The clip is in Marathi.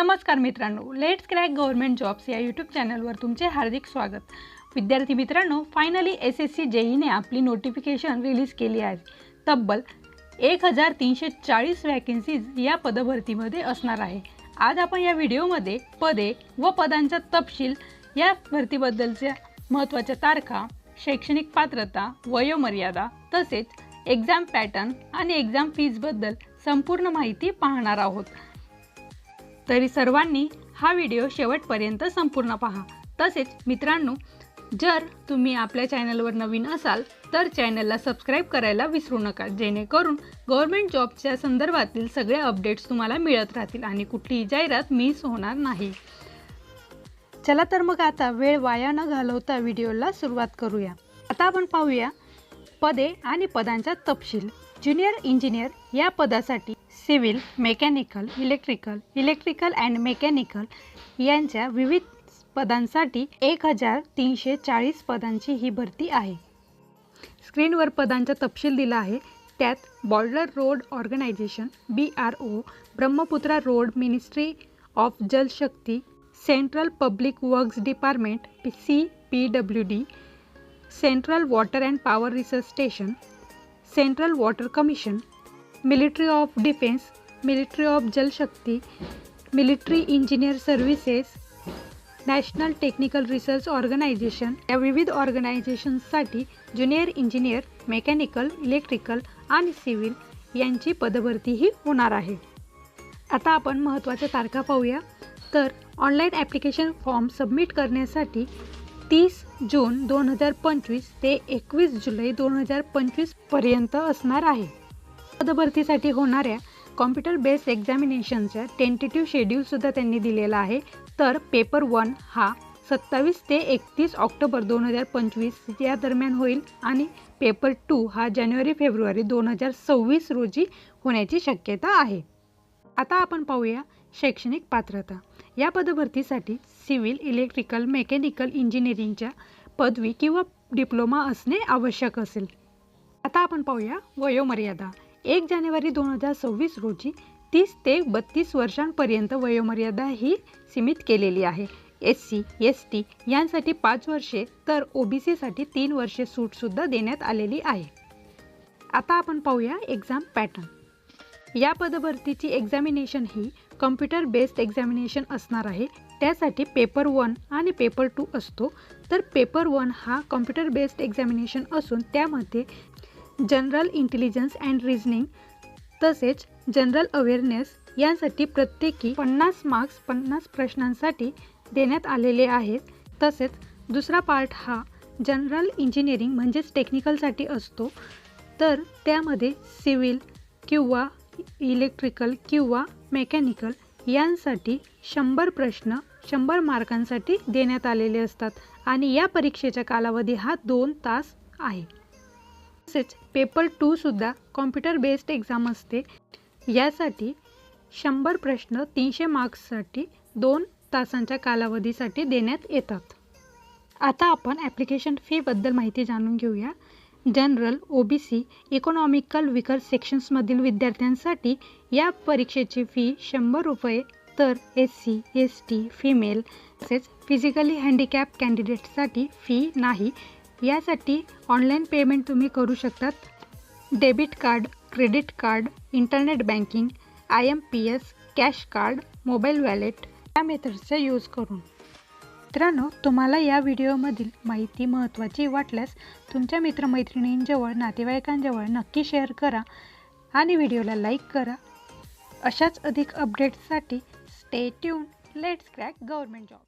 नमस्कार मित्रांनो लेट्स क्रॅक गव्हर्नमेंट जॉब्स या यूट्यूब चॅनलवर तुमचे हार्दिक स्वागत. विद्यार्थी मित्रांनो फायनली एस एस सी जेईने आपली नोटिफिकेशन रिलीज केली आहे. तब्बल एक हजार तीनशे चाळीस वॅकेन्सीज या पदभरतीमध्ये असणार आहे. आज आपण या व्हिडिओमध्ये पदे व पदांचा तपशील या भरतीबद्दलच्या महत्त्वाच्या तारखा शैक्षणिक पात्रता वयोमर्यादा तसेच एक्झाम पॅटर्न आणि एक्झाम फीजबद्दल संपूर्ण माहिती पाहणार आहोत. तरी सर्वांनी हा व्हिडिओ शेवटपर्यंत संपूर्ण पहा. तसेच मित्रांनो जर तुम्ही आपल्या चॅनलवर नवीन असाल तर चॅनलला सबस्क्राईब करायला विसरू नका. जेणेकरून गव्हर्मेंट जॉबच्या संदर्भातील सगळे अपडेट्स तुम्हाला मिळत राहतील आणि कुठलीही जाहिरात मिस होणार नाही. चला तर मग आता वेळ वाया न घालवता व्हिडिओला सुरुवात करूया. आता आपण पाहूया पदे आणि पदांचा तपशील. ज्युनियर इंजिनियर या पदासाठी civil mechanical electrical electrical and mechanical यांच्या विविध पदांसाठी एक हजार तीनशे चाळीस पदांची ही भरती आहे. स्क्रीनवर पदांचा तपशील दिला आहे. त्यात border road organisation B R O Brahmaputra road ministry of Jal Shakti central public works department P C P W D central water and power research station central water commission military of defence military of Jal Shakti military engineer services national technical research organisation या विविध ऑर्गनायझेशन्ससाठी ज्युनियर इंजिनियर मेकॅनिकल इलेक्ट्रिकल आणि सिव्हिल यांची पदभरतीही होणार आहे. आता आपण महत्त्वाच्या तारखा पाहूया. तर ऑनलाईन ॲप्लिकेशन फॉर्म सबमिट करण्यासाठी तीस जून दोन हजार पंचवीस ते एकवीस जुलै दोन हजार पंचवीसपर्यंत असणार आहे. पदभरतीसाठी होणाऱ्या कॉम्प्युटर बेस्ड एक्झामिनेशनचा टेंटेटिव्ह शेड्यूलसुद्धा त्यांनी दिलेला आहे. तर पेपर वन हा सत्तावीस ते एकतीस ऑक्टोबर दोन हजार पंचवीस या दरम्यान होईल आणि पेपर टू हा जानेवारी फेब्रुवारी दोन हजार सव्वीस रोजी होण्याची शक्यता आहे. आता आपण पाहूया शैक्षणिक पात्रता. या पदभरतीसाठी सिव्हिल इलेक्ट्रिकल मेकॅनिकल इंजिनिअरिंगच्या पदवी किंवा डिप्लोमा असणे आवश्यक असेल. आता आपण पाहूया वयोमर्यादा. एक जानेवारी दोन हजार सव्वीस रोजी तीस ते बत्तीस वर्षांपर्यंत वयोमर्यादा ही सीमित केलेली आहे. एस सी एस टी यांसाठी पाच वर्षे तर ओ बी सीसाठी तीन वर्षे सूटसुद्धा देण्यात आलेली आहे. आता आपण पाहूया एक्झाम पॅटर्न या पदभरतीची एक्झामिनेशन ही कम्प्युटर बेस्ड एक्झामिनेशन असणार आहे. त्यासाठी पेपर वन आणि पेपर टू असतो. तर पेपर वन हा कॉम्प्युटर बेस्ड एक्झामिनेशन असून त्यामध्ये जनरल इंटेलिजन्स अँड रिझनिंग तसेच जनरल अवेअरनेस यांसाठी प्रत्येकी पन्नास मार्क्स पन्नास प्रश्नांसाठी देण्यात आलेले आहेत. तसेच दुसरा पार्ट हा जनरल इंजिनिअरिंग म्हणजेच टेक्निकलसाठी असतो. तर त्यामध्ये सिव्हिल किंवा इलेक्ट्रिकल किंवा मेकॅनिकल यांसाठी शंभर प्रश्न शंभर मार्कांसाठी देण्यात आलेले असतात. आणि या परीक्षेचा कालावधी हा दोन तास आहे. तसेच पेपर टूसुद्धा कॉम्प्युटर बेस्ड एक्झाम असते. यासाठी शंभर प्रश्न तीनशे मार्क्ससाठी दोन तासांच्या कालावधीसाठी देण्यात येतात. आता आपण ॲप्लिकेशन फीबद्दल माहिती जाणून घेऊया. General O B C economical weaker सेक्शन्समधील विद्यार्थ्यांसाठी या परीक्षेची फी शंभर रुपये तर S C S T female तसेच फिजिकली हँडिकॅप कॅन्डिडेटसाठी फी नाही. यासाठी ऑनलाईन पेमेंट तुम्ही करू शकतात. Debit card credit card internet banking I M P S cash card mobile wallet या मेथड्सचा यूज करून. मित्रांनो तुम्हाला या व्हिडिओमधील माहिती महत्त्वाची वाटल्यास तुमच्या मित्रमैत्रिणींजवळ नातेवाईकांजवळ नक्की शेअर करा आणि व्हिडिओला लाईक करा. अशाच अधिक अपडेट्ससाठी stay tune let's crack government job.